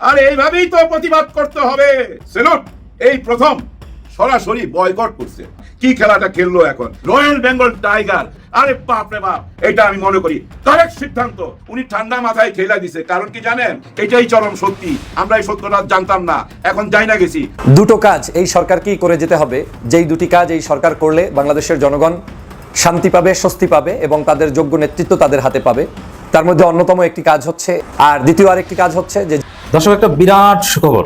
আর এইভাবেই তো প্রতিবাদ করতে হবে। সেলুট, এই প্রথম সরাসরি বয়কট করছে। কি খেলাটা খেললো এখন? রয়্যাল বেঙ্গল টাইগার আরে বাপ রে বাপ, এটা আমি মনে করি। কারেক্ট সিদ্ধান্ত। উনি ঠান্ডা মাথায় খেলা দিছে। কারণ কি জানেন? এটাই চরম সত্যি। আমরা এই সত্যটা জানতাম না। এখন যাই না গেছি। দুটো কাজ এই সরকারকেই করে যেতে হবে? যেই দুটি কাজ এই সরকার করলে বাংলাদেশের জনগণ শান্তি পাবে, স্বস্তি পাবে এবং তাদের যোগ্য নেতৃত্ব তাদের হাতে পাবে। তার মধ্যে অন্যতম একটি কাজ হচ্ছে, আর দ্বিতীয় আরেকটি কাজ হচ্ছে যে দর্শক একটা বিরাট সুখবর।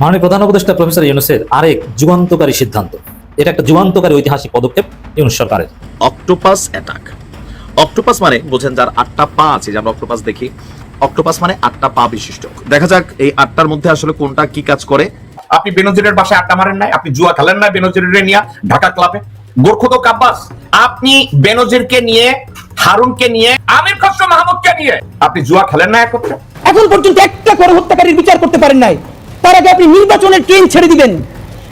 মাননীয় প্রধান উপদেষ্টা প্রফেসর ইউনুসের আরেক যুগান্তকারী সিদ্ধান্ত। এটা একটা যুগান্তকারী ঐতিহাসিক পদক্ষেপ ইউনুস সরকারের। অক্টোপাস অ্যাটাক অক্টোপাস মানে বোঝেন যার আটটা পা আছে যে আমরা অক্টোপাস দেখি। অক্টোপাস মানে আটটা পা বিশিষ্ট। দেখা যাক এই আটটার মধ্যে আসলে কোনটা কি কাজ করে। আপনি বেনজিরের বাসায় আটটা মারেন নাই আপনি জুয়া খেলেন না বেনজিরের নিয়ে ঢাকা ক্লাবে। গোরখুদ কাব্বাস। আপনি বেনজিরকে নিয়ে হারুনকে নিয়ে আমির খসরু মাহমুদকে নিয়ে। আপনি জুয়া খেলেন না একত্রে? এখন পর্যন্ত একটা করে হত্যাকারীর বিচার করতে পারেন নাই। তার আগে আপনি নির্বাচনের ট্রেন ছেড়ে দিবেন।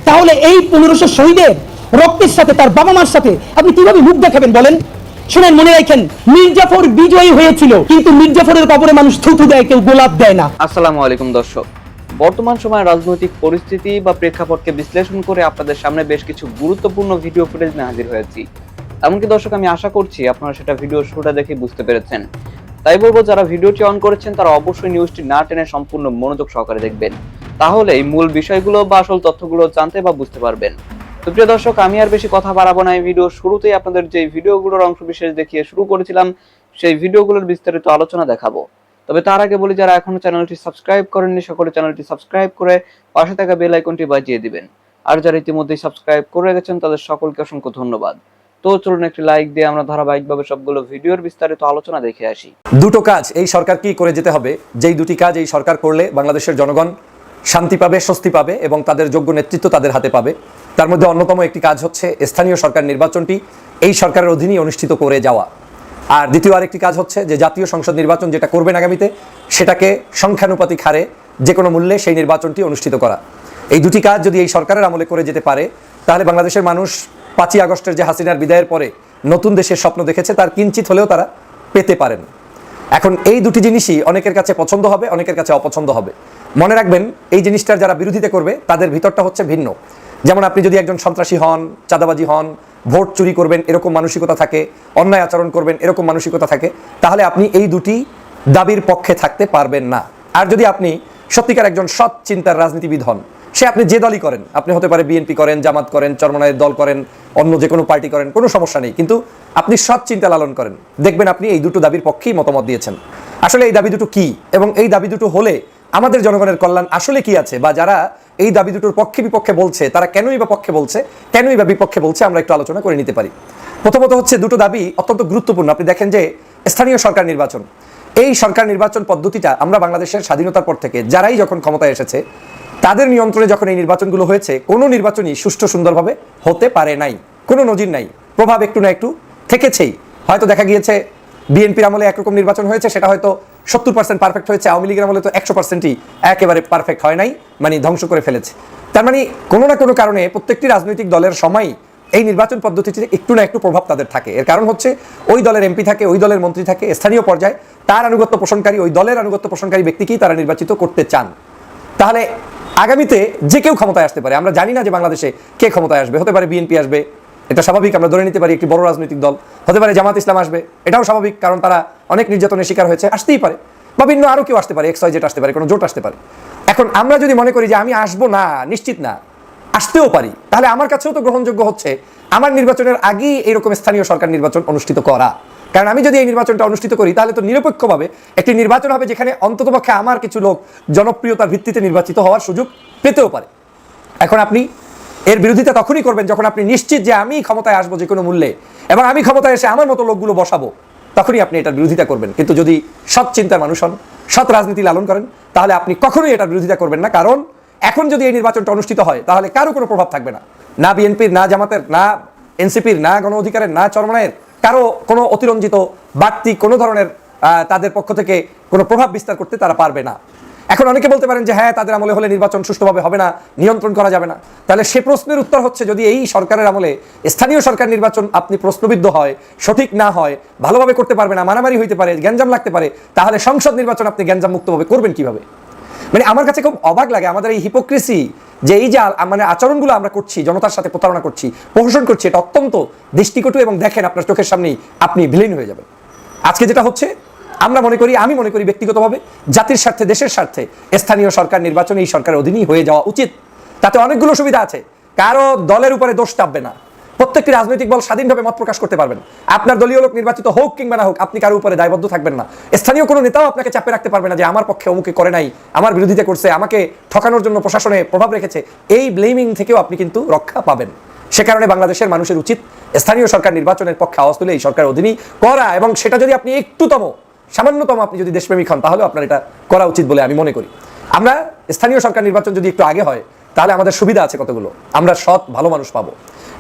তাহলে এই পনেরোশো শহীদের রক্তের সাথে তার বাবা মার সাথে আপনি কীভাবে মুখ দেখাবেন বলেন? শুনেন মনে রাখেন মির্জাফর বিজয়ী হয়েছিল কিন্তু মির্জাফরের কবরে মানুষ থুথু দেয় কেউ গোলাপ দেয় না। আসসালামু আলাইকুম দর্শক। বর্তমান সময়ের রাজনৈতিক পরিস্থিতি বা প্রেক্ষাপটকে বিশ্লেষণ করে আপনাদের সামনে বেশ কিছু গুরুত্বপূর্ণ ভিডিও ফুটেজ নিয়ে হাজির হয়েছি। এমনকি দর্শক, আমি আশা করছি আপনারা সেটা ভিডিও শুরুটা দেখে বুঝতে পেরেছেন। তাই বলব, যারা ভিডিওটি অন করেছেন, তারা অবশ্যই নিউজটি না টেনে সম্পূর্ণ মনোযোগ সহকারে দেখবেন। তাহলে এই মূল বিষয়গুলো বা আসল তথ্যগুলো জানতে বা বুঝতে পারবেন। তো প্রিয় দর্শক, আমি আর বেশি কথা বাড়াবো না। এই ভিডিও শুরুতেই আপনাদের যে ভিডিওগুলোর অংশ বিশেষ দেখিয়ে শুরু করেছিলাম, সেই ভিডিওগুলোর বিস্তারিত আলোচনা দেখাবো। তবে তার আগে বলি, যারা এখনও চ্যানেলটি সাবস্ক্রাইব করেননি, সকলে চ্যানেলটি সাবস্ক্রাইব করে পাশে থাকা বেল আইকনটি বাজিয়ে দিবেন। আর যারা ইতিমধ্যেই সাবস্ক্রাইব করে গেছেন তাদের সকলকে অসংখ্য ধন্যবাদ। তো চলুন একটি লাইক দিয়ে আমরা ধারাবাহিকভাবে সবগুলো ভিডিওর বিস্তারিত আলোচনা দেখে আসি। দুটো কাজ এই সরকারকেই করে যেতে হবে, যেই দুটি কাজ এই সরকার করলে বাংলাদেশের জনগণ শান্তি পাবে, স্বস্তি পাবে এবং তাদের যোগ্য নেতৃত্ব তাদের হাতে পাবে। তার মধ্যে অন্যতম একটি কাজ হচ্ছে স্থানীয় সরকার নির্বাচনটি এই সরকারের অধীনেই অনুষ্ঠিত করে যাওয়া। আর দ্বিতীয় আরেকটি কাজ হচ্ছে যে জাতীয় সংসদ নির্বাচন যেটা করবেন আগামীতে, সেটাকে সংখ্যানুপাতিক হারে যে কোনো মূল্যে সেই নির্বাচনটি অনুষ্ঠিত করা। এই দুটি কাজ যদি এই সরকারের আমলে করে যেতে পারে, তাহলে বাংলাদেশের মানুষ পাঁচই আগস্টের যে হাসিনার বিদায়ের পরে নতুন দেশের স্বপ্ন দেখেছে, তার কিঞ্চিত হলেও তারা পেতে পারেন। এখন এই দুটি জিনিসই অনেকের কাছে পছন্দ হবে, অনেকের কাছে অপছন্দ হবে। মনে রাখবেন, এই জিনিসটার যারা বিরোধিতা করবে, তাদের ভিতরটা হচ্ছে ভিন্ন। যেমন আপনি যদি একজন সন্ত্রাসী হন, চাঁদাবাজি হন, ভোট চুরি করবেন, এরকম মানসিকতা থাকে, অন্যায় আচরণ করবেন, এরকম মানসিকতা থাকে, তাহলে আপনি এই দুটি দাবির পক্ষে থাকতে পারবেন না। আর যদি আপনি সত্যিকার একজন সৎ চিন্তার রাজনীতিবিদ হন সে আপনি যে দলই করেন, আপনি হতে পারে বিএনপি করেন, জামাত করেন চরমনায়ের দল করেন, অন্য যে কোনো পার্টি করেন, কোনো সমস্যা নেই। কিন্তু আপনি সৎ চিন্তা লালন করেন। দেখবেন আপনি এই দুটো দাবির পক্ষেই মতামত দিয়েছেন। আসলে এই দাবি দুটো কি? এবং এই দাবি দুটো হলে আমাদের জনগণের কল্যাণ আসলে কি আছে? বা যারা এই দাবি দুটোর পক্ষে বিপক্ষে বলছে, তারা কেনই বা পক্ষে বলছে, কেনই বা বিপক্ষে বলছে, আমরা একটু আলোচনা করে নিতে পারি। প্রথমত হচ্ছে দুটো দাবি অত্যন্ত গুরুত্বপূর্ণ। আপনি দেখেন যে স্থানীয় সরকার নির্বাচন। এই সরকার নির্বাচন পদ্ধতিটা আমরা বাংলাদেশের স্বাধীনতার পর থেকে, যারাই যখন ক্ষমতায় এসেছে তাদের নিয়ন্ত্রণে যখন এই নির্বাচনগুলো হয়েছে, কোনো নির্বাচনই সুষ্ঠু সুন্দরভাবে হতে পারে নাই, কোনো নজির নাই। প্রভাব একটু না একটু থেকেছেই। হয়তো দেখা গিয়েছে, বিএনপির আমলে একরকম নির্বাচন হয়েছে, সেটা হয়তো সত্তর পার্সেন্ট পারফেক্ট হয়েছে, আওয়ামী লীগের আমলে তো একশো পার্সেন্টই একেবারে পারফেক্ট হয় নাই মানে ধ্বংস করে ফেলেছে। তার মানে কোনো না কোনো কারণে প্রত্যেকটি রাজনৈতিক দলের সময় এই নির্বাচন পদ্ধতিতে একটু না একটু প্রভাব তাদের থাকে। এর কারণ হচ্ছে, ওই দলের এমপি থাকে, ওই দলের মন্ত্রী থাকে, স্থানীয় পর্যায়ে তার আনুগত্য পোষণকারী, ওই দলের আনুগত্য পোষণকারী ব্যক্তিকেই তারা নির্বাচিত করতে চান। তাহলে আগামীতে যে কেউ ক্ষমতায় আসতে পারে, আমরা জানি না যে বাংলাদেশে কে ক্ষমতায় আসবে, হতে পারে বিএনপি আসবে, এটা স্বাভাবিক, আমরা ধরে নিতে পারি একটি বড় রাজনৈতিক দল, হতে পারে জামাত ইসলাম আসবে, এটাও স্বাভাবিক কারণ তারা অনেক নির্যাতনের শিকার হয়েছে, আসতেই পারে বা ভিন্ন আরও কেউ আসতে পারে এক্স জেড আসতে পারে, কোনো জোট আসতে পারে। এখন আমরা যদি মনে করি যে আমি আসব না, নিশ্চিত না, আসতেও পারি, তাহলে আমার কাছেও তো গ্রহণযোগ্য হচ্ছে আমার নির্বাচনের আগেই এরকম স্থানীয় সরকার নির্বাচন অনুষ্ঠিত করা। কারণ আমি যদি এই নির্বাচনটা অনুষ্ঠিত করি, তাহলে তো নিরপেক্ষভাবে একটি নির্বাচন হবে যেখানে অন্ততপক্ষে আমার কিছু লোক জনপ্রিয়তার ভিত্তিতে নির্বাচিত হওয়ার সুযোগ পেতেও পারে। এখন আপনি এর বিরোধিতা তখনই করবেন যখন আপনি নিশ্চিত যে আমি ক্ষমতায় আসব যে কোনো মূল্যে এবং আমি ক্ষমতায় এসে আমার মতো লোকগুলো বসাবো, তখনই আপনি এটার বিরোধিতা করবেন। কিন্তু যদি সৎ চিন্তার মানুষ হন, সৎ রাজনীতি লালন করেন, তাহলে আপনি কখনোই এটার বিরোধিতা করবেন না। কারণ এখন যদি এই নির্বাচনটা অনুষ্ঠিত হয়, তাহলে কারও কোনো প্রভাব থাকবে না। না বিএনপির, না জামাতের, না এনসিপির, না গণ অধিকারের না চরমনায়ের। কারও কোনো অতিরঞ্জিত বাড়তি কোনো ধরনের তাদের পক্ষ থেকে কোনো প্রভাব বিস্তার করতে তারা পারবে না। এখন অনেকে বলতে পারেন যে হ্যাঁ তাদের আমলে হলে নির্বাচন সুষ্ঠুভাবে হবে না, নিয়ন্ত্রণ করা যাবে না। তাহলে সে প্রশ্নের উত্তর হচ্ছে, যদি এই সরকারের আমলে স্থানীয় সরকার নির্বাচন আপনি প্রশ্নবিদ্ধ হয়, সঠিক না হয়, ভালোভাবে করতে পারবে না, মারামারি হইতে পারে, গ্যাঞ্জাম লাগতে পারে, তাহলে সংসদ নির্বাচন আপনি গ্যাঞ্জাম মুক্তভাবে করবেন কীভাবে? মানে আমার কাছে খুব অবাক লাগে, আমাদের এই হিপোক্রেসি যে এই যে মানে আচরণগুলো আমরা করছি, জনতার সাথে প্রতারণা করছি প্রহসন করছি, এটা অত্যন্ত দৃষ্টিকটু এবং দেখেন আপনার চোখের সামনেই আপনি বিলীন হয়ে যাবেন। আজকে যেটা হচ্ছে, আমরা মনে করি, আমি মনে করি ব্যক্তিগতভাবে, জাতির স্বার্থে, দেশের স্বার্থে স্থানীয় সরকার নির্বাচনে এই সরকারের অধীনেই হয়ে যাওয়া উচিত। তাতে অনেকগুলো সুবিধা আছে। কারও দলের উপরে দোষ চাপবে না। প্রত্যেকটি রাজনৈতিক দল স্বাধীনভাবে মত প্রকাশ করতে পারবেন। আপনার দলীয় লোক নির্বাচিত হোক কিংবা না হোক, আপনি কারও উপরে দায়বদ্ধ থাকবেন না। স্থানীয় কোনো নেতাও আপনাকে চাপে রাখতে পারবে না যে আমার পক্ষে অমুকে করে নাই, আমার বিরোধিতা করছে, আমাকে ঠকানোর জন্য প্রশাসনে প্রভাব রেখেছে। এই ব্লেমিং থেকেও আপনি কিন্তু রক্ষা পাবেন। সে কারণে বাংলাদেশের মানুষের উচিত স্থানীয় সরকার নির্বাচনের পক্ষে আওয়াজ তুলে এই সরকার অধীনেই করা এবং সেটা যদি আপনি একটুতম, সামান্যতম আপনি যদি দেশপ্রেমিক হন, তাহলেও আপনার এটা করা উচিত বলে আমি মনে করি। আমরা স্থানীয় সরকার নির্বাচন যদি একটু আগে হয় তাহলে আমাদের সুবিধা আছে কতগুলো? আমরা সৎ, ভালো মানুষ পাবো।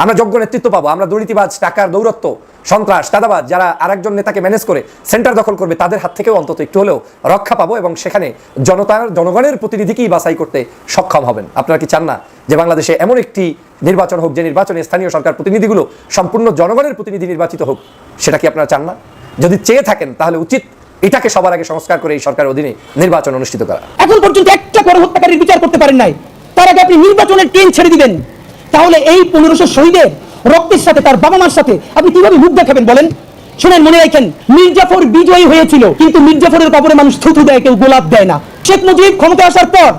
আমরা যোগ্য নেতৃত্ব পাবো। আমরা দুর্নীতিবাজ, টাকার দৌরত্ব, সন্ত্রাস, দাদাবাজ যারা আরেকজন নেতাকে ম্যানেজ করে সেন্টার দখল করবে, তাদের হাত থেকেও অন্তত একটু হলেও রক্ষা পাবো এবং সেখানে জনতার, জনগণের প্রতিনিধিকেই বাছাই করতে সক্ষম হবেন। আপনারা কি চান না যে বাংলাদেশে এমন একটি নির্বাচন হোক, যে নির্বাচনে স্থানীয় সরকার প্রতিনিধিগুলো সম্পূর্ণ জনগণের প্রতিনিধি নির্বাচিত হোক, সেটা কি আপনারা চান না? যদি চেয়ে থাকেন, তাহলে উচিত এটাকে সবার আগে সংস্কার করে এই সরকার অধীনে নির্বাচন অনুষ্ঠিত করা। এখন পর্যন্ত একটা করে হত্যাকারীর বিচার করতে পারেন নাই। তার আগে আপনি নির্বাচনের ট্রেন ছেড়ে দিবেন। তাহলে এই পনেরোশো শহীদের রক্তের সাথে, তার বাবা মার সাথে আপনি কীভাবে মুখ দেখাবেন বলেন? শুনেন, মনে রাখেন, মির্জাফর বিজয়ী হয়েছিল, কিন্তু মির্জাফরের কবরে মানুষ থুথু দেয়, কেউ গোলাপ দেয় না। শেখ মুজিব ক্ষমতা আসার পর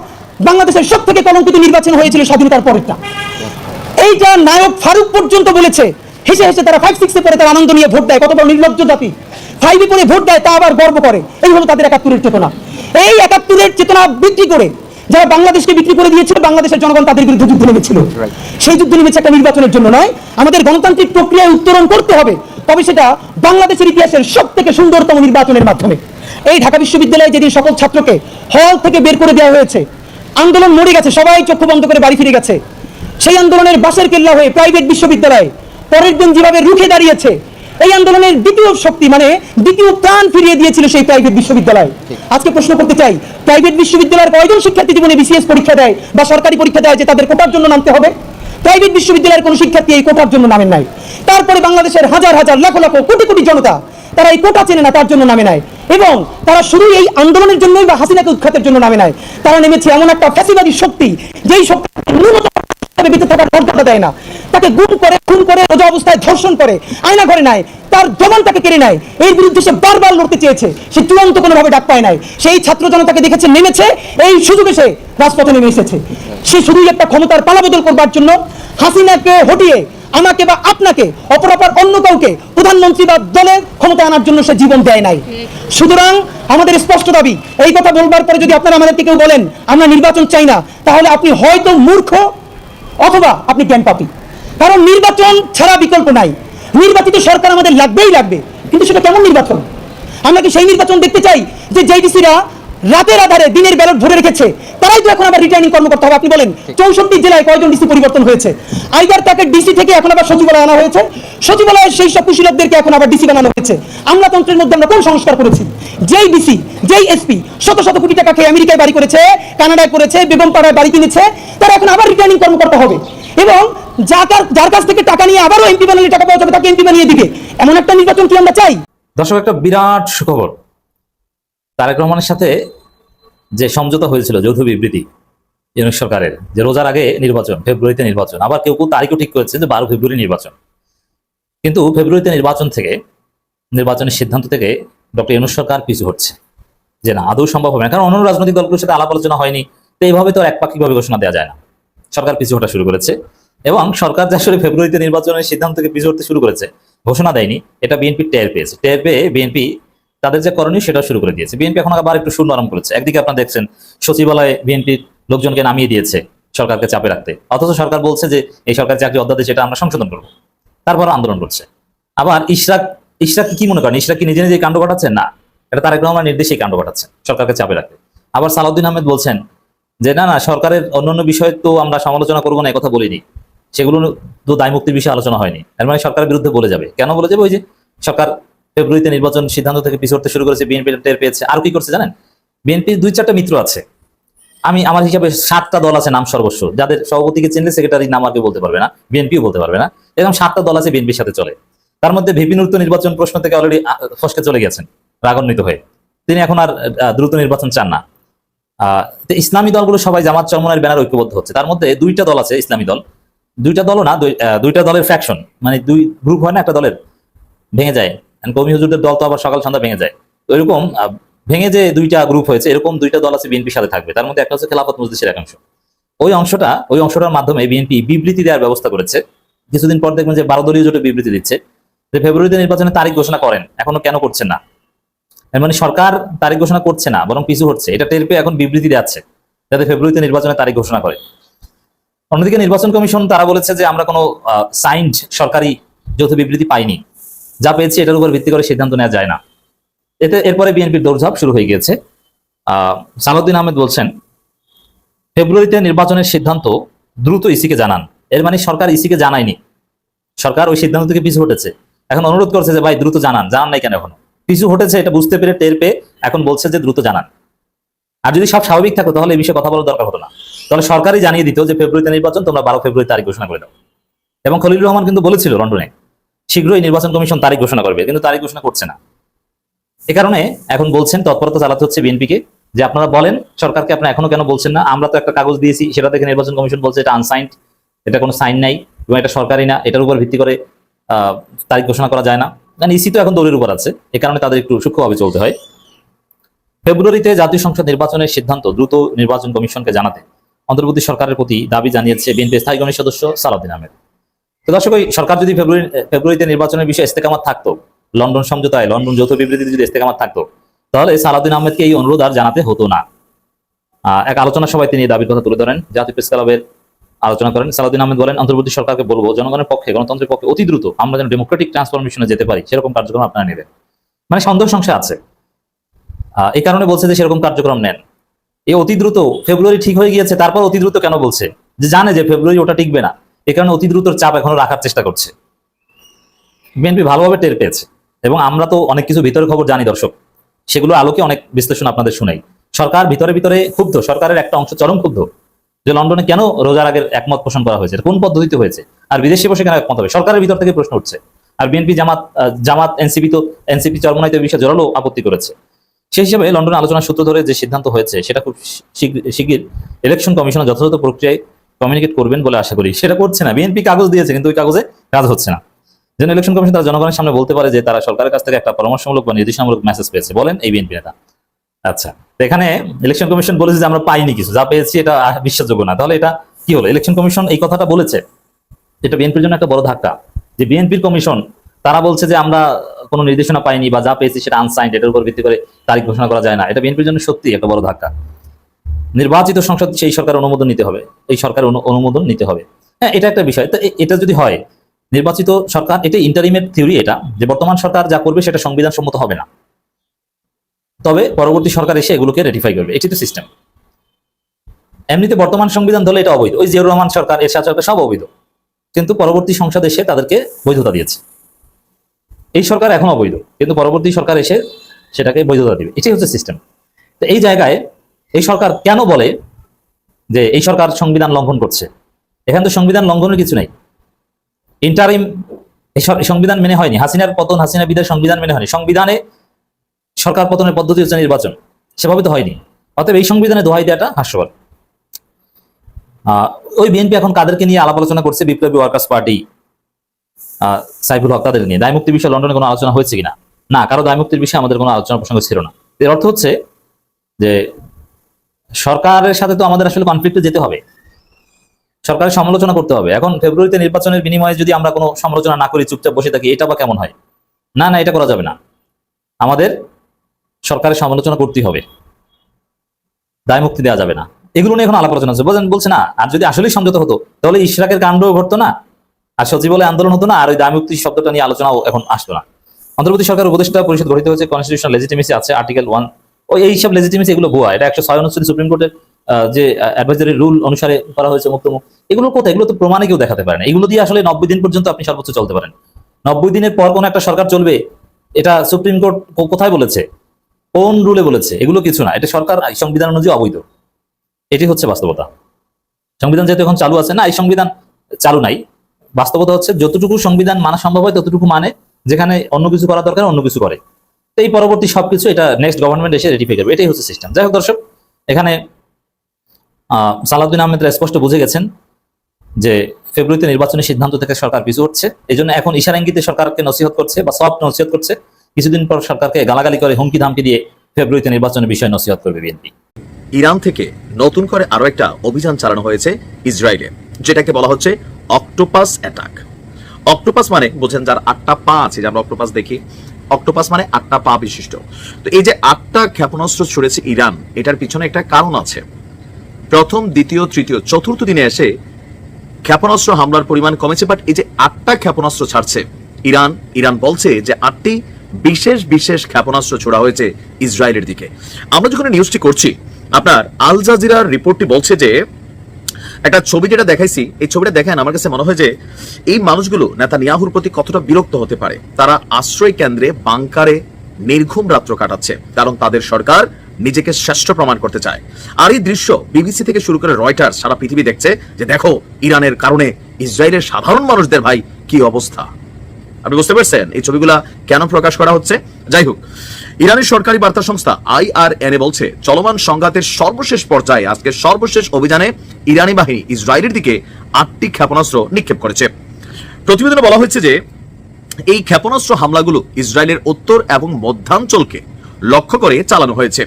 বাংলাদেশের সব থেকে কলঙ্কিত নির্বাচন হয়েছিল স্বাধীনতার পরেরটা। এইটা নায়ক ফারুক পর্যন্ত বলেছে। হেসে হেসে তারা ফাইভ সিক্সে পরে তারা আনন্দ নিয়ে ভোট দেয় কত বড় নির্লজ্জ জাতি। ফাইভে পরে ভোট দেয়, তা আবার গর্ব করে। এই হলো তাদের একাত্তরের চেতনা। এই একাত্তরের চেতনা বৃদ্ধি করে যারা বাংলাদেশকে বিক্রি করে দিয়েছিল বাংলাদেশের জনগণ তাদের বিরুদ্ধে যুদ্ধ নেমেছিল। সেই যুদ্ধ নেমেছে একটা নির্বাচনের জন্য নয় আমাদের গণতান্ত্রিক প্রক্রিয়ায় উত্তরণ করতে হবে তবে সেটা বাংলাদেশের ইতিহাসের সব থেকে সুন্দরতম নির্বাচনের মাধ্যমে। এই ঢাকা বিশ্ববিদ্যালয়ে যেদিন সকল ছাত্রকে হল থেকে বের করে দেওয়া হয়েছে আন্দোলন মরে গেছে সবাই চক্ষু বন্ধ করে বাড়ি ফিরে গেছে। সেই আন্দোলনের বাসের কেল্লা হয়ে প্রাইভেট বিশ্ববিদ্যালয় পরের দিন যেভাবে রুখে দাঁড়িয়েছে এই আন্দোলনের দ্বিতীয় শক্তি মানে দ্বিতীয় প্রাণ ফিরিয়ে দিয়েছিল সেই প্রাইভেট বিশ্ববিদ্যালয়। আজকে প্রশ্ন করতে চাই প্রাইভেট বিশ্ববিদ্যালয়ের কয়জন শিক্ষার্থী জীবনে বিসিএস পরীক্ষা দেয় বা সরকারি পরীক্ষা দেয় যে তাদের কোটার জন্য নামতে হবে? প্রাইভেট বিশ্ববিদ্যালয়ের কোনো শিক্ষার্থী এই কোটার জন্য নামেন নাই। তারপরে বাংলাদেশের হাজার হাজার লাখ লাখ কোটি কোটি জনতা তারা এই কোটা চেনে না তার জন্য নামে নাই। এবং তারা শুধু এই আন্দোলনের জন্যই বা হাসিনাকে উৎখাতের জন্য নামে নাই। তারা নেমেছে এমন একটা ফ্যাসিবাদী শক্তি যেই শক্তি ন্যূনতম বেঁচে থাকার মর্যাদা দেয় না। তাকে গুম করে, খুন করে, রোজা অবস্থায় ধর্ষণ করে, আয়না ঘরে নাই, তার জবান তাকে কেড়ে নেয়। এর বিরুদ্ধে সে বারবার লড়তে চেয়েছে। সে চূড়ান্ত কোনোভাবে ডাক পায় নাই। সেই ছাত্র জনতাকে দেখেছে, নেমেছে, এই সুযোগে সে রাজপথে নেমে এসেছে। সে শুধুই একটা ক্ষমতার পালাবদল করবার জন্য হাসিনাকে হটিয়ে আমাকে বা আপনাকে অপরাপর অন্য কাউকে প্রধানমন্ত্রী বা দলের ক্ষমতা আনার জন্য সে জীবন দেয় নাই। সুতরাং আমাদের স্পষ্ট দাবি, এই কথা বলবার পরে যদি আপনারা আমাদেরকে কেউ বলেন, আমরা নির্বাচন চাই না, তাহলে আপনি হয়তো মূর্খ অথবা আপনি জ্ঞান পাপি। কারণ নির্বাচন ছাড়া বিকল্প নাই। নির্বাচিত সরকার আমাদের লাগবেই লাগবে, কিন্তু সেটা কেমন নির্বাচন? আমরা কি সেই নির্বাচন দেখতে চাই যে জেডিসিরা রাতের আধারে দিনের ব্যালট ভরে রেখেছে। তারাই তো এখন আবার রিটার্নিং কর্মকর্তা হবে। আপনি বলেন চৌষট্টি জেলায় কয়জন ডিসি পরিবর্তন হয়েছে? আইদার তাকে ডিসি থেকে এখন আবার সচিবালয় আনা হয়েছে। সচিবালয়ের সেই সব কুশীলকদেরকে এখন আবার ডিসি বানানো হয়েছে। আমলাতন্ত্রের মধ্যে আমরা কোন সংস্কার করেছি? যেই ডিসি যেই এসপি শত শত কোটি টাকা খেয়ে আমেরিকায় বাড়ি করেছে কানাডায় করেছে বেগমপাড়ায় বাড়ি কিনেছে তারা এখন আবার রিটার্নিং কর্মকর্তা হবে। এবং যার যার কাছ থেকে টাকা নিয়ে আবারও এমপি বানালে টাকা পাওয়া যাবে তাকে এমপি বানিয়ে দিবে। এমন একটা নির্বাচন কি আমরা চাই? দর্শক একটা বিরাট সুখবর। তারেক রহমানের সাথে যে সমঝোতা হয়েছিল যৌথ বিবৃতি ইউনিট সরকারের, যে রোজার আগে নির্বাচন, ফেব্রুয়ারিতে নির্বাচন, আবার কেউ কেউ তারিখও ঠিক করেছে যে বারো ফেব্রুয়ারি নির্বাচন। কিন্তু ফেব্রুয়ারিতে নির্বাচন থেকে, নির্বাচনের সিদ্ধান্ত থেকে ডক্টর ইউনুস সরকার পিছু হচ্ছে যে না, আদৌ সম্ভব হবে না, কারণ অন্য রাজনৈতিক দলগুলোর সাথে আলাপ আলোচনা হয়নি, তো এইভাবে তো একপাক্ষিকভাবে ঘোষণা দেওয়া যায় না। সরকার পিছু হটা শুরু করেছে এবং সরকার যে আসলে ফেব্রুয়ারিতে নির্বাচনের সিদ্ধান্ত থেকে পিছু হতে শুরু করেছে, ঘোষণা দেয়নি, এটা বিএনপি টের পেয়েছে। টের পেয়ে বিএনপি তাদের যে করণীয় সেটা শুরু করে দিয়েছে। বিএনপি এখন আবার একটু সুর নরম করেছে। একদিকে আপনারা দেখছেন সচিবালয়ে বিএনপির লোকজনকে নামিয়ে দিয়েছে সরকারকে চাপে রাখতে। অথচ সরকার বলছে যে, এই সরকার চাকরি অধ্যাদেশ, এটা আমরা সংশোধন করব। তারপর আন্দোলন করছে। আবার ইশরাক ইশরাক কি মনে করেন? ইশরাক কি নিজে নিজে কাণ্ড ঘটাচ্ছে? না। এটা তারেক রহমান নির্দেশেই কাণ্ড ঘটাচ্ছে, সরকারকে চাপে রাখতে। আবার সালাউদ্দিন আহমেদ বলছেন যে, না না, সরকারের অন্যান্য বিষয় তো আমরা সমালোচনা করব না কথা বলিনি। সেগুলো তো দায় মুক্তির বিষয়ে আলোচনা হয়নি। এর মানে সরকারের বিরুদ্ধে বলে যাবে। কেন বলে যাবে? ওই যে সরকার ফেব্রুয়ারিতে নির্বাচন সিদ্ধান্ত থেকে পিছু হতে শুরু করেছে বিএনপি, টের পেয়েছে। আর কি করছে জানেন? বিএনপির দুই চারটা মিত্র আছে। আমি, আমার হিসাবে সাতটা দল আছে নাম সর্বস্ব। যাদের সভাপতিকে চিনলে সেক্রেটারি নাম আর কেউ বলতে পারবে না, বিএনপিও বলতে পারবে না। এরকম সাতটা দল আছে বিএনপির সাথে চলে। তার মধ্যে ভিপিনুর তো নির্বাচন প্রশ্ন থেকে অলরেডি ফসকে চলে গেছেন, রাগান্বিত হয়ে। তিনি এখন আর দ্রুত নির্বাচন চান না। ইসলামী দলগুলো সবাই জামাত চরমনের ব্যানার ঐক্যবদ্ধ হচ্ছে। তার মধ্যে দুইটা দল আছে ইসলামী দল। দুইটা দলও না দুইটা দলের ফ্যাকশন মানে দুই গ্রুপ হয় না, একটা দলের। ভেঙে যায়। কৌমি হুজুরদের দল তো আবার সকাল সন্ধ্যা ভেঙে যায়। তো এরকম ভেঙে যে দুইটা গ্রুপ হয়েছে, এরকম দুইটা দল আছে বিএনপির সাথে থাকবে। তার মধ্যে একটা হচ্ছে খেলাফত মজলিসের একাংশ। ওই অংশটা, ওই অংশটার মাধ্যমে বিএনপি বিবৃতি দেওয়ার ব্যবস্থা করেছে। কিছুদিন পর দেখবেন যে বারো দলীয় জোটে বিবৃতি দিচ্ছে। যে ফেব্রুয়ারিতে নির্বাচনের তারিখ ঘোষণা করেন, এখনও কেন করছেন না? মানে সরকার তারিখ ঘোষণা করছে না, বরং পিছু হচ্ছে এটা টের পেয়ে এখন বিবৃতি যাচ্ছে যাতে ফেব্রুয়ারিতে নির্বাচনের তারিখ ঘোষণা করে। অন্যদিকে নির্বাচন কমিশন তারা বলেছে যে আমরা কোনো সাইন্ড সরকারি যৌথ বিবৃতি পাইনি। যা পেয়েছি এটার উপর ভিত্তি করে সিদ্ধান্ত নেওয়া যায় না। এতে এরপরে বিএনপির দৌড়ঝাঁপ শুরু হয়ে গিয়েছে। সালাউদ্দিন আহমেদ বলছেন, ফেব্রুয়ারিতে নির্বাচনের সিদ্ধান্ত দ্রুত ইসিকে জানান। এর মানে সরকার ইসিকে জানায়নি। সরকার ওই সিদ্ধান্ত থেকে পিছু হটেছে। এখন অনুরোধ করছে যে, ভাই, দ্রুত জানান। জানান নাই কেন এখনও? পিছু হটেছে, এটা বুঝতে পেরে টের পেয়ে এখন বলছে যে, দ্রুত জানান। আর যদি সব স্বাভাবিক থাকতো, তাহলে এই বিষয়ে কথা বলার দরকার হতো না। তাহলে সরকারই জানিয়ে দিত যে, ফেব্রুয়ারিতে নির্বাচন, তোমরা বারো ফেব্রুয়ারি তারিখ ঘোষণা করে দাও। এবং খলিলুর রহমান কিন্তু বলেছিল লন্ডনে শীঘ্রই নির্বাচন কমিশন তারিখ ঘোষণা করবে, কিন্তু তারিখ ঘোষণা করছে না। এ কারণে এখন বলছেন তৎপরতা চালাতে হচ্ছে বিএনপিকে, যে আপনারা বলেন, সরকারকে আপনারা এখনও কেন বলছেন না? আমরা তো একটা কাগজ দিয়েছি, সেটা থেকে নির্বাচন কমিশন বলছে এটা আনসাইন্ড এটা কোনো সাইন নাই, এবং এটা সরকারি না, এটার উপর ভিত্তি করে তারিখ ঘোষণা করা যায় না। কারণ ইসি তো এখন দৌড়ের উপর আছে, এ কারণে তাদের একটু সূক্ষ্মভাবে চলতে হয়। ফেব্রুয়ারিতে জাতীয় সংসদ নির্বাচনের সিদ্ধান্ত দ্রুত নির্বাচন কমিশনকে জানাতে অন্তর্বর্তী সরকারের প্রতি দাবি জানিয়েছে বিএনপি স্থায়ী কমিটির সদস্য সালাউদ্দিন আহমেদ। তো দর্শক, ওই সরকার যদি ফেব্রুয়ারি ফেব্রুয়ারিতে নির্বাচনের বিষয়ে ইস্তেকামাত থাকতো, লন্ডন সমঝোতায়, লন্ডন যৌথ বিবৃতিতে যদি ইস্তেকামাত থাকতো, তাহলে সালাউদ্দিন আহমেদকে এই অনুরোধ আর জানাতে হতো না। এক আলোচনা সভায় তিনি দাবির কথা তুলে ধরেন। জাতীয় প্রেস ক্লাবের আলোচনা করেন। সালাউদ্দিন আহমেদ বলেন, অন্তর্বর্তী সরকারকে বলব, জনগণের পক্ষে, গণতন্ত্রের পক্ষে অতি দ্রুত আমরা যেন ডেমোক্রেটিক ট্রান্সফরমেশনে যেতে পারি, সেরকম কার্যক্রম আপনারা নেবেন। মানে সন্দেহ সংশয় আছে। এই কারণে বলছে যে সেরকম কার্যক্রম নেন। এই অতি দ্রুত, ফেব্রুয়ারি ঠিক হয়ে গিয়েছে, তারপর অতি দ্রুত কেন বলছে? যে জানে যে ফেব্রুয়ারি ওটা টিকবে না। এ কারণে অতি দ্রুত চাপ এখনও রাখার চেষ্টা করছে। বিএনপি ভালোভাবে টের পেয়েছে এবং আমরা তো অনেক কিছু ভিতরের খবর জানি দর্শক। সেগুলো আলোকে অনেক বিশ্লেষণ আপনাদের শুনাই। সরকার ভিতরে ভিতরে ক্ষুব্ধ, সরকারের একটা অংশ চরম ক্ষুব্ধ যে লন্ডনে কেন রোজার আগের একমত পোষণ করা হয়েছে? কোন পদ্ধতিতে হয়েছে? আর বিদেশে বসে কেন একমত হবে? সরকারের ভিতর থেকে প্রশ্ন উঠছে। আর বিএনপি জামাত জামাত, এনসিপি তো, এনসিপি চরমনাইতে বিষয়ে জোরালো আপত্তি করেছে। সেই হিসাবে লন্ডনে আলোচনার সূত্র ধরে যে সিদ্ধান্ত হয়েছে, সেটা খুব শিগগির ইলেকশন কমিশনের যথাযথ প্রক্রিয়ায় কমিউনিকেট করবেন বলে আশা করি। সেটা করছে না। বিএনপি কাগজ দিয়েছে, কিন্তু ওই কাগজে কাজ হচ্ছে না। যেন ইলেকশন কমিশন তারা জনগণের সামনে বলতে পারে যে তারা সরকারের কাছ থেকে একটা পরামর্শমূলক বা নির্দেশনামূলক মেসেজ পেয়েছে। বলেন এই বিএনপি নেতা। আচ্ছা এখানে ইলেকশন কমিশন বলেছে যে আমরা পাইনি কিছু। যা পেয়েছি এটা বিশ্বাসযোগ্য না। তাহলে এটা কি হলো? ইলেকশন কমিশন এই কথাটা বলেছে। এটা বিএনপির জন্য একটা বড় ধাক্কা। যে বিএনপির কমিশন তারা বলছে যে আমরা কোনো নির্দেশনা পাইনি বা যা পেয়েছি সেটা আনসাইন্ড এটার উপর ভিত্তি করে তারিখ ঘোষণা করা যায় না। এটা বিএনপির জন্য সত্যি একটা বড় ধাক্কা। নির্বাচিত সংসদ সেই সরকার অনুমোদন নিতে হবে। এই সরকার অনু- অনুমোদন নিতে হবে। হ্যাঁ এটা একটা বিষয়। তো এটা যদি হয়, নির্বাচিত সরকার, এটা ইন্টারিমের থিওরি এটা, যে বর্তমান সরকার যা করবে সেটা সংবিধান সম্মত হবে না। তবে পরবর্তী সরকার এসে এগুলোকে রেটিফাই করবে। এটি তো সিস্টেম এমনিতে বর্তমান সংবিধান ধরলে এটা অবৈধ। ওই জিয়াউর রহমান সরকার, এরশাদ সরকার সব অবৈধ। কিন্তু পরবর্তী সংসদ এসে তাদেরকে বৈধতা দিয়েছে। এই সরকার এখন অবৈধ। কিন্তু পরবর্তী সরকার এসে সেটাকে বৈধতা দিবে। এটাই হচ্ছে সিস্টেম তো এই জায়গায় এই সরকার কেন বলে যে এই সরকার সংবিধান লঙ্ঘন করছে? এখানে তো সংবিধান লঙ্ঘনের কিছু নাই। ইন্টারিম সংবিধান মেনে হয়নি। হাসিনার পতন, হাসিনা বিদায় সংবিধান মেনে হয়নি। সংবিধানে সরকার পতনের পদ্ধতি হচ্ছে নির্বাচন। সেভাবে তো হয়নি। অতএব এই সংবিধানে দোহাই দেওয়াটা হাস্যকর। ওই বিএনপি এখন কাদেরকে নিয়ে আলাপ আলোচনা করছে? বিপ্লবী ওয়ার্কার্স পার্টি সাইফুল হক তাদের নিয়ে। দায় মুক্তি বিষয়ে লন্ডনে কোনো আলোচনা হয়েছে কিনা? না, কারও দায় মুক্তির বিষয়ে আমাদের কোনো আলোচনা প্রসঙ্গ ছিল না। এর অর্থ হচ্ছে যে সরকারের সাথে তো আমাদের আসলে কনফ্লিক্টে যেতে হবে। সরকারের সমালোচনা করতে হবে। এখন ফেব্রুয়ারিতে নির্বাচনের বিনিময়ে যদি আমরা কোনো সমালোচনা না করি, চুপচাপ বসে থাকি, এটা বা কেমন হয়? না না, এটা করা যাবে না। আমাদের সরকারের সমালোচনা করতেই হবে। দায় মুক্তি দেওয়া যাবে না। এগুলো নিয়ে এখন আলাপ আলোচনা হচ্ছে। বলছেন বলছে না, আর যদি আসলেই সমঝোতা হতো, তাহলে ইশরাকের কাণ্ডও ঘটতো না, আর সচিবালয় আন্দোলন হতো না, আর ওই দায় মুক্তি শব্দটা নিয়ে আলোচনাও এখন আসতো না। অন্তর্বর্তী সরকার উপদেষ্টা পরিষদ গঠিত হয়েছে কনস্টিটিউশনাল লেজিটিমেসি আছে আর্টিকেল ওয়ান ও এইসব লেজিটিমেসি এগুলো ভুয়া। এটা একশো ছয় অনুচ্ছেদ সুপ্রিম কোর্টের যে অ্যাডভাইজারি রুল অনুসারে করা হয়েছে মুক্তমুখ এগুলো কোথায়? এগুলো তো প্রমাণে কেউ দেখাতে পারে না। এগুলো দিয়ে আসলে নব্বই দিন পর্যন্ত আপনি সর্বোচ্চ চলতে পারেন। নব্বই দিনের পর কোন একটা সরকার চলবে, এটা সুপ্রিম কোর্ট কোথায় বলেছে? কোন রুলে বলেছে? এগুলো কিছু না। এটা সরকার সংবিধান অনুযায়ী অবৈধ। এটি হচ্ছে বাস্তবতা। সংবিধান যেহেতু এখন চালু আছে, না, এই সংবিধান চালু নাই। বাস্তবতা হচ্ছে, যতটুকু সংবিধান মানা সম্ভব হয়, ততটুকু মানে যেখানে অন্য কিছু করা দরকার, অন্য কিছু করে। এই পরবর্তী সবকিছু এটা নেক্সট গভর্নমেন্ট এসে রেটিফাই করবে এটাই হচ্ছে সিস্টেম যাই হোক দর্শক, এখানে সালাউদ্দিন আহমেদরা স্পষ্ট বুঝে গেছেন যে ফেব্রুয়ারিতে নির্বাচনের সিদ্ধান্ত থেকে সরকার পিছু হচ্ছে এই জন্য এখন ইশারা ইঙ্গিতে সরকারকে নসিহত করছে বা সফট নসিহত করছে। কিছুদিন পর সরকারকে গালাগালি করে হুমকি ধামকি দিয়ে ফেব্রুয়ারিতে নির্বাচনের বিষয়ে নসিহত করবে বিএনপি। ইরান থেকে নতুন করে আরও একটা অভিযান চালানো হয়েছে ইসরায়েলে, যেটাকে বলা হচ্ছে অক্টোপাস অ্যাটাক অক্টোপাস মানে বোঝেন যার আটটা পা আছে, যে আমরা অক্টোপাস দেখি। অক্টোপাস মানে আটটা পা বিশিষ্ট। তো এই যে আটটা ক্ষেপণাস্ত্র ছুড়েছে ইরান, এটার পিছনে একটা কারণ আছে। প্রথম, দ্বিতীয়, তৃতীয়, চতুর্থ দিনে এসে ক্ষেপণাস্ত্র হামলার পরিমাণ কমেছে বাট এই যে আটটা ক্ষেপণাস্ত্র ছাড়ছে, ইরান ইরান বলছে যে আটটি বিশেষ বিশেষ ক্ষেপণাস্ত্র ছোড়া হয়েছে ইসরায়েলের দিকে। আমরা যখন নিউজটি করছি, আপনার আল জাজিরার রিপোর্টটি বলছে যে একটা ছবি যেটা দেখাইছি, এই ছবিটা দেখেন, আমার কাছে মনে হয় যে এই মানুষগুলো নেতা নিয়াহুর প্রতি কতটা বিরক্ত হতে পারে। তারা আশ্রয় কেন্দ্রে বাংকারে নির্ঘুম রাত্র কাটাচ্ছে, কারণ তাদের সরকার নিজেকে শ্রেষ্ঠ প্রমাণ করতে চায়। আর এই দৃশ্য বিবিসি থেকে শুরু করে রয়টার সারা পৃথিবী দেখছে যে দেখো, ইরানের কারণে ইসরায়েলের সাধারণ মানুষদের ভাই কি অবস্থা। আপনি বুঝতে পারছেন? এই ছবিগুলা কেন প্রকাশ করা হচ্ছে? যাই হোক, ইরানের সরকারি বার্তা সংস্থা আইআরএনএ বলছে, চলমান সংঘাতের সর্বশেষ পর্যায়ে আজকে সর্বশেষ অভিযানে ইরানি বাহিনী ইসরায়েলের দিকে আটটি ক্ষেপণাস্ত্র নিক্ষেপ করেছে। প্রতিবেদনে বলা হয়েছে যে, এই ক্ষেপণাস্ত্র হামলাগুলো ইসরায়েলের উত্তর এবং মধ্যাঞ্চলকে লক্ষ্য করে চালানো হয়েছে।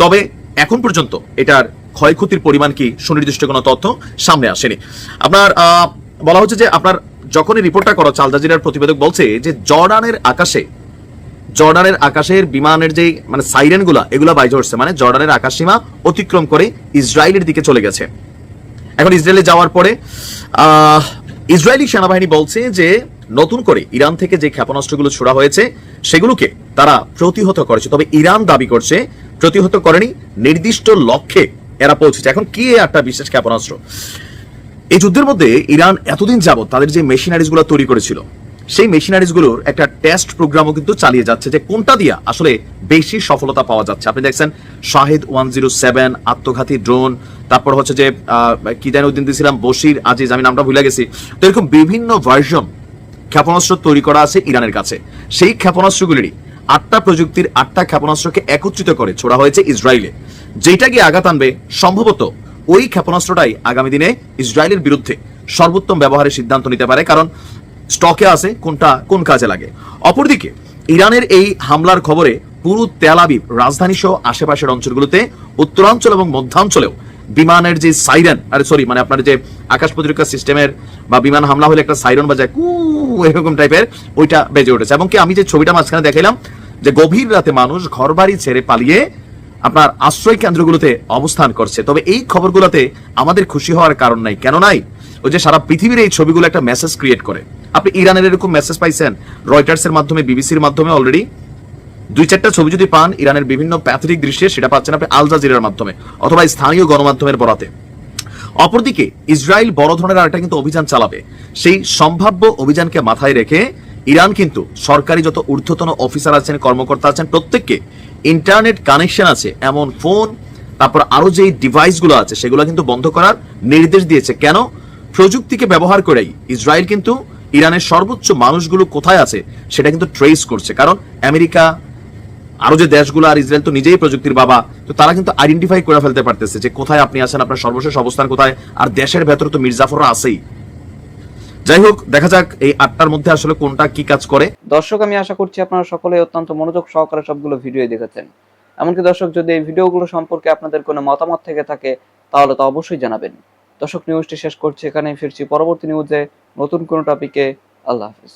তবে এখন পর্যন্ত এটার ক্ষয়ক্ষতির পরিমাণ কি সুনির্দিষ্ট কোনো তথ্য সামনে আসেনি। আপনার বলা হচ্ছে যে আপনার যখন এই রিপোর্টটা করো চালজাজিরার প্রতিবেদক বলছে যে, জর্ডানের আকাশে, জর্ডানের আকাশের বিমানের যে মানে সাইরেনগুলা এগুলা বাইজে উঠছে। মানে জর্ডানের আকাশ সীমা অতিক্রম করে ইসরায়েলের দিকে চলে গেছে। এখন ইসরায়েলে যাওয়ার পরে ইসরায়েলি সেনাবাহিনী বলছে যে, নতুন করে ইরান থেকে যে ক্ষেপণাস্ত্রগুলো ছোড়া হয়েছে, সেগুলোকে তারা প্রতিহত করেছে। তবে ইরান দাবি করছে, প্রতিহত করেনি, নির্দিষ্ট লক্ষ্যে এরা পৌঁছেছে। এখন কি একটা বিশেষ ক্ষেপণাস্ত্র? এই যুদ্ধের মধ্যে ইরান এতদিন যাবত তাদের যে মেশিনারিজগুলো তৈরি করেছিল, সেই মেশিনারিজগুলোর একটা টেস্ট প্রোগ্রামও কিন্তু চালিয়ে যাচ্ছে যে কোনটা দিয়া আসলে বেশি সফলতা পাওয়া যাচ্ছে। আপনি দেখছেন শাহিদ ওয়ান জিরো সেভেন আত্মঘাতী ড্রোন তারপর হচ্ছে যে কি জানি ওই দিন দিয়েছিলাম, বশির আজিজ, আমি নামটা ভুলে গেছি। তো এরকম বিভিন্ন ভার্সন ক্ষেপণাস্ত্র তৈরি করা আছে ইরানের কাছে। সেই ক্ষেপণাস্ত্রগুলিরই আটটা প্রযুক্তির আটটা ক্ষেপণাস্ত্রকে একত্রিত করে ছোড়া হয়েছে ইসরায়েলে। যেটা গিয়ে আঘাত আনবে, সম্ভবত ওই ক্ষেপণাস্ত্রটাই আগামী দিনে ইসরায়েলের বিরুদ্ধে সর্বোত্তম ব্যবহারের সিদ্ধান্ত নিতে পারে, কারণ স্টকে আছে কোনটা কোন কাজে লাগে। অপরদিকে, ইরানের এই হামলার খবরে পুরো তেলাবিব রাজধানী সহ আশেপাশের অঞ্চলগুলোতে উত্তরাঞ্চল এবং মধ্যাঞ্চলেও বিমানের যে সাইরেন, আরে সরি মানে আপনার যে আকাশ প্রতিরক্ষা সিস্টেমের বা বিমান হামলা হলে একটা সাইরন বাজায়, কু, এরকম টাইপের ওইটা বেজে উঠেছে। এবং কি আমি যে ছবিটা মাঝখানে দেখাইলাম, যে গভীর রাতে মানুষ ঘরবাড়ি ছেড়ে পালিয়ে আপনার আশ্রয় কেন্দ্রগুলোতে অবস্থান করছে। তবে এই খবরগুলোতে আমাদের খুশি হওয়ার কারণ নাই। কেন নাই? ওই যে সারা পৃথিবীর এই ছবিগুলো একটা মেসেজ ক্রিয়েট করে। আপনি ইরানের এরকম মেসেজ পাইছেন? রয়টার্স এর মাধ্যমে, বিবিসির মাধ্যমে অলরেডি দুই চারটা ছবি যদি পান, ইরানের বিভিন্ন প্যাথরিক দৃশ্যে সেটা পাচ্ছেন আপনি আল জাজিরার মাধ্যমে অথবা স্থানীয় গণমাধ্যমের বরাতে। অপরদিকে, ইসরায়েল বড় ধরনের আরেকটা কিন্তু অভিযান চালাবে। সেই সম্ভাব্য অভিযানকে মাথায় রেখে ইরান কিন্তু সরকারি যত ঊর্ধ্বতন অফিসার আছেন, কর্মকর্তা আছেন, প্রত্যেককে ইন্টারনেট কানেকশন আছে, এমন ফোন তারপর আরও যে ডিভাইসগুলো আছে, সেগুলো কিন্তু বন্ধ করার নির্দেশ দিয়েছে। কেন? প্রযুক্তিকে ব্যবহার করেই ইসরায়েল কিন্তু ইরানের সর্বোচ্চ মানুষগুলো কোথায় আছে, সেটা কিন্তু ট্রেস করছে। কারণ আমেরিকা, আরও যে দেশগুলো আর ইসরায়েল তো নিজেই প্রযুক্তির বাবা, তো তারা কিন্তু আইডেন্টিফাই করে ফেলতে পারতেছে যে কোথায় আপনি আছেন, আপনার সর্বশেষ অবস্থান কোথায়, আর দেশের ভেতরে তো মির্জাফররা আছেই। যাই হোক, দেখা যাক এই আটটার মধ্যে আসলে কোনটা কি কাজ করে। দর্শক, আমি আশা করছি আপনারা সকলে অত্যন্ত মনোযোগ সহকারে সবগুলো ভিডিও দেখেছেন। এমনকি দর্শক, যদি এই ভিডিওগুলো সম্পর্কে আপনাদের কোনো মতামত থেকে থাকে, তাহলে তো অবশ্যই জানাবেন। দর্শক নিউজটি শেষ করছি এখানেই, ফিরছি পরবর্তী নিউজে নতুন কোনো টপিকে আল্লাহ হাফিজ।